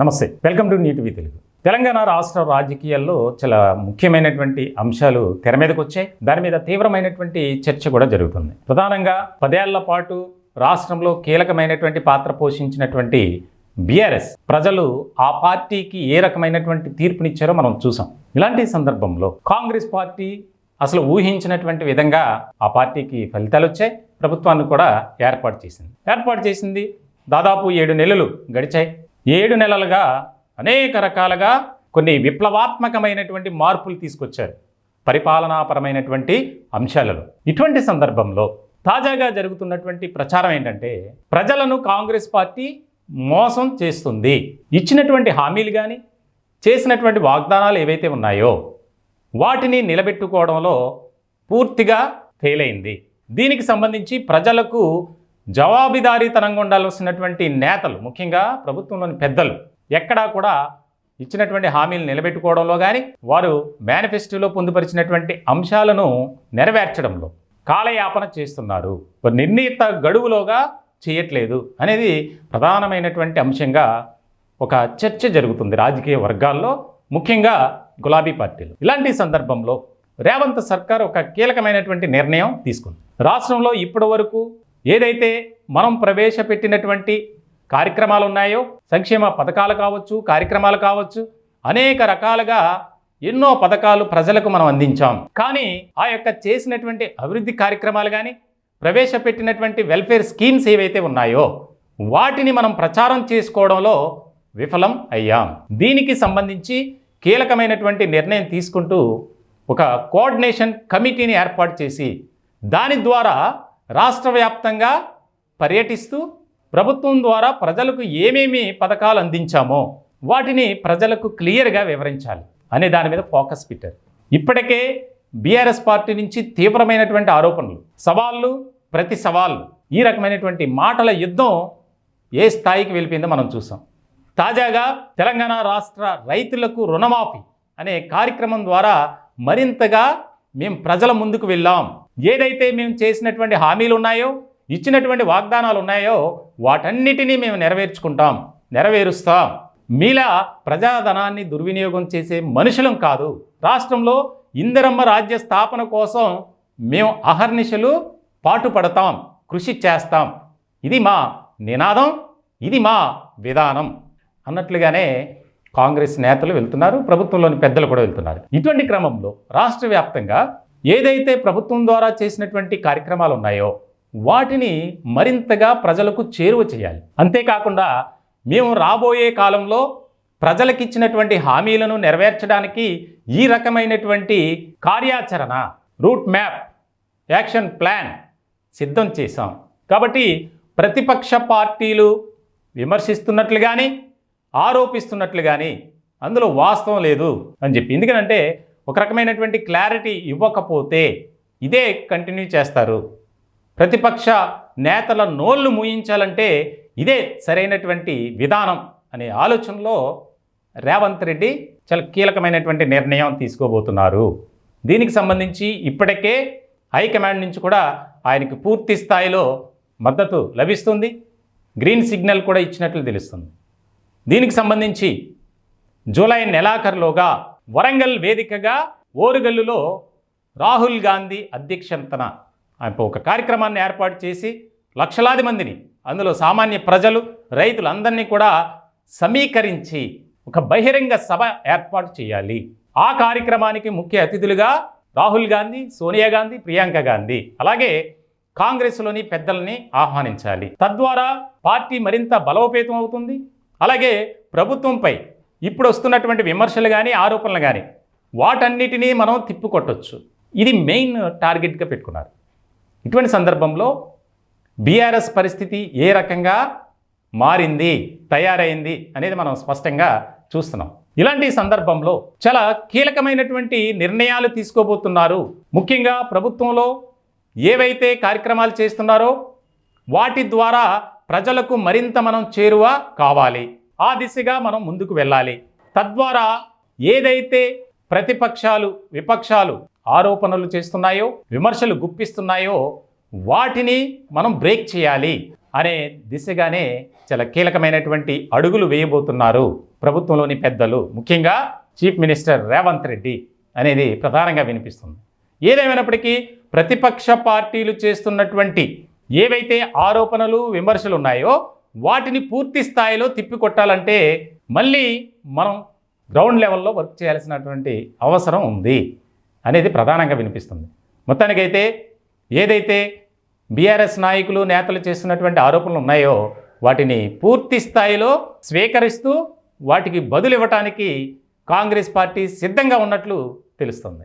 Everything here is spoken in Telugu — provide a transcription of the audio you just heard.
నమస్తే. Welcome to NTV Telugu. Telangana రాష్ట్ర రాజకీయాల్లో చాలా ముఖ్యమైనటువంటి అంశాలు తెర మీదకి వచ్చాయి. దాని మీద తీవ్రమైనటువంటి చర్చ కూడా జరుగుతుంది. ప్రధానంగా పదేళ్ళ పాటు రాష్ట్రంలో కీలకమైనటువంటి పాత్ర పోషించినటువంటి బీఆర్ఎస్ ప్రజలు ఆ పార్టీకి ఏ రకమైనటువంటి తీర్పునిచ్చారో మనం చూసాం. ఇలాంటి సందర్భంలో కాంగ్రెస్ పార్టీ అసలు ఊహించినటువంటి విధంగా ఆ పార్టీకి ఫలితాలు వచ్చాయి. ప్రభుత్వాన్ని కూడా ఏర్పాటు చేసింది. ఏర్పాటు చేసింది దాదాపు ఏడు నెలలు గడిచాయి. ఏడు నెలలుగా అనేక రకాలుగా కొన్ని విప్లవాత్మకమైనటువంటి మార్పులు తీసుకొచ్చారు. పరిపాలనాపరమైనటువంటి అంశాలలో. ఇటువంటి సందర్భంలో తాజాగా జరుగుతున్నటువంటి ప్రచారం ఏంటంటే ప్రజలను కాంగ్రెస్ పార్టీ మోసం చేస్తుంది. ఇచ్చినటువంటి హామీలు కానీ చేసినటువంటి వాగ్దానాలు ఏవైతే ఉన్నాయో వాటిని నిలబెట్టుకోవడంలో పూర్తిగా ఫెయిల్ అయింది. దీనికి సంబంధించి ప్రజలకు జవాబుదారీతనంగా ఉండాల్సినటువంటి నేతలు ముఖ్యంగా ప్రభుత్వంలోని పెద్దలు ఎక్కడా కూడా ఇచ్చినటువంటి హామీలు నిలబెట్టుకోవడంలో కానీ వారు మేనిఫెస్టోలో పొందుపరిచినటువంటి అంశాలను నెరవేర్చడంలో కాలయాపన చేస్తున్నారు. నిర్ణీత గడువులోగా చేయట్లేదు అనేది ప్రధానమైనటువంటి అంశంగా ఒక చర్చ జరుగుతుంది రాజకీయ వర్గాల్లో ముఖ్యంగా గులాబీ పార్టీలు. ఇలాంటి సందర్భంలో రేవంత్ సర్కార్ ఒక కీలకమైనటువంటి నిర్ణయం తీసుకుంది. రాష్ట్రంలో ఇప్పటి వరకు ఏదైతే మనం ప్రవేశపెట్టినటువంటి కార్యక్రమాలు ఉన్నాయో సంక్షేమ పథకాలు కావచ్చు కార్యక్రమాలు కావచ్చు అనేక రకాలుగా ఎన్నో పథకాలు ప్రజలకు మనం అందించాం. కానీ ఆ యొక్క చేసినటువంటి అభివృద్ధి కార్యక్రమాలు కానీ ప్రవేశపెట్టినటువంటి వెల్ఫేర్ స్కీమ్స్ ఏవైతే ఉన్నాయో వాటిని మనం ప్రచారం చేసుకోవడంలో విఫలం అయ్యాం. దీనికి సంబంధించి కీలకమైనటువంటి నిర్ణయం తీసుకుంటూ ఒక కోఆర్డినేషన్ కమిటీని ఏర్పాటు చేసి దాని ద్వారా రాష్ట్ర వ్యాప్తంగా పర్యటిస్తూ ప్రభుత్వం ద్వారా ప్రజలకు ఏమేమి పథకాలు అందించామో వాటిని ప్రజలకు క్లియర్గా వివరించాలి అనే దాని మీద ఫోకస్ పెట్టారు. ఇప్పటికే బీఆర్ఎస్ పార్టీ నుంచి తీవ్రమైనటువంటి ఆరోపణలు సవాళ్ళు ప్రతి సవాళ్ళు ఈ రకమైనటువంటి మాటల యుద్ధం ఏ స్థాయికి వెళ్ళిపోయిందో మనం చూసాం. తాజాగా తెలంగాణ రాష్ట్ర రైతులకు రుణమాఫీ అనే కార్యక్రమం ద్వారా మరింతగా మేము ప్రజల ముందుకు వెళ్ళాం. ఏదైతే మేము చేసినటువంటి హామీలు ఉన్నాయో ఇచ్చినటువంటి వాగ్దానాలు ఉన్నాయో వాటన్నిటినీ మేము నెరవేర్చుకుంటాం నెరవేరుస్తాం. మీలా ప్రజాధనాన్ని దుర్వినియోగం చేసే మనుషులం కాదు. రాష్ట్రంలో ఇందరమ్మ రాజ్య స్థాపన కోసం మేము అహర్నిశలు పాటుపడతాం కృషి చేస్తాం. ఇది మా నినాదం ఇది మా విధానం. అన్నట్లుగానే కాంగ్రెస్ నేతలు వెళ్తున్నారు ప్రభుత్వంలోని పెద్దలు కూడా వెళ్తున్నారు. ఇటువంటి క్రమంలో రాష్ట్ర వ్యాప్తంగా ఏదైతే ప్రభుత్వం ద్వారా చేసినటువంటి కార్యక్రమాలు ఉన్నాయో వాటిని మరింతగా ప్రజలకు చేరువ చేయాలి. అంతేకాకుండా మేము రాబోయే కాలంలో ప్రజలకిచ్చినటువంటి హామీలను నెరవేర్చడానికి ఈ రకమైనటువంటి కార్యాచరణ రూట్ మ్యాప్ యాక్షన్ ప్లాన్ సిద్ధం చేశాం. కాబట్టి ప్రతిపక్ష పార్టీలు విమర్శిస్తున్నట్లు కానీ ఆరోపిస్తున్నట్లు కానీ అందులో వాస్తవం లేదు అని చెప్పి. ఎందుకంటే ఒక రకమైనటువంటి క్లారిటీ ఇవ్వకపోతే ఇదే కంటిన్యూ చేస్తారు. ప్రతిపక్ష నేతల నోళ్ళు మూయించాలంటే ఇదే సరైనటువంటి విధానం అనే ఆలోచనలో రేవంత్ రెడ్డి చాలా కీలకమైనటువంటి నిర్ణయం తీసుకోబోతున్నారు. దీనికి సంబంధించి ఇప్పటికే హైకమాండ్ నుంచి కూడా ఆయనకి పూర్తి స్థాయిలో మద్దతు లభిస్తుంది. గ్రీన్ సిగ్నల్ కూడా ఇచ్చినట్లు తెలుస్తుంది. దీనికి సంబంధించి జూలై నెలాఖరులోగా వరంగల్ వేదికగా ఓరుగల్లులో రాహుల్ గాంధీ అధ్యక్షతన ఆయన ఒక కార్యక్రమాన్ని ఏర్పాటు చేసి లక్షలాది మందిని అందులో సామాన్య ప్రజలు రైతులందరినీ కూడా సమీకరించి ఒక బహిరంగ సభ ఏర్పాటు చేయాలి. ఆ కార్యక్రమానికి ముఖ్య అతిథులుగా రాహుల్ గాంధీ సోనియా గాంధీ ప్రియాంక గాంధీ అలాగే కాంగ్రెస్లోని పెద్దల్ని ఆహ్వానించాలి. తద్వారా పార్టీ మరింత బలోపేతం అవుతుంది. అలాగే ప్రభుత్వంపై ఇప్పుడు వస్తున్నటువంటి విమర్శలు కానీ ఆరోపణలు కానీ వాటన్నిటినీ మనం తిప్పుకొట్టొచ్చు. ఇది మెయిన్ టార్గెట్గా పెట్టుకున్నారు. ఇటువంటి సందర్భంలో బీఆర్ఎస్ పరిస్థితి ఏ రకంగా మారింది తయారైంది అనేది మనం స్పష్టంగా చూస్తున్నాం. ఇలాంటి సందర్భంలో చాలా కీలకమైనటువంటి నిర్ణయాలు తీసుకోబోతున్నారు. ముఖ్యంగా ప్రభుత్వంలో ఏవైతే కార్యక్రమాలు చేస్తున్నారో వాటి ద్వారా ప్రజలకు మరింత మనం చేరువ కావాలి. ఆ దిశగా మనం ముందుకు వెళ్ళాలి. తద్వారా ఏదైతే ప్రతిపక్షాలు విపక్షాలు ఆరోపణలు చేస్తున్నాయో విమర్శలు గుప్పిస్తున్నాయో వాటిని మనం బ్రేక్ చేయాలి అనే దిశగానే చాలా కీలకమైనటువంటి అడుగులు వేయబోతున్నారు ప్రభుత్వంలోని పెద్దలు. ముఖ్యంగా చీఫ్ మినిస్టర్ రేవంత్ రెడ్డి అనేది ప్రధానంగా వినిపిస్తుంది. ఏదేమైనప్పటికీ ప్రతిపక్ష పార్టీలు చేస్తున్నటువంటి ఏవైతే ఆరోపణలు విమర్శలు ఉన్నాయో వాటిని పూర్తి స్థాయిలో తిప్పికొట్టాలంటే మళ్ళీ మనం గ్రౌండ్ లెవెల్లో వర్క్ చేయాల్సినటువంటి అవసరం ఉంది అనేది ప్రధానంగా వినిపిస్తుంది. మొత్తానికైతే ఏదైతే బీఆర్ఎస్ నాయకులు నేతలు చేస్తున్నటువంటి ఆరోపణలు ఉన్నాయో వాటిని పూర్తి స్థాయిలో స్వీకరిస్తూ వాటికి బదులు ఇవ్వటానికి కాంగ్రెస్ పార్టీ సిద్ధంగా ఉన్నట్లు తెలుస్తుంది.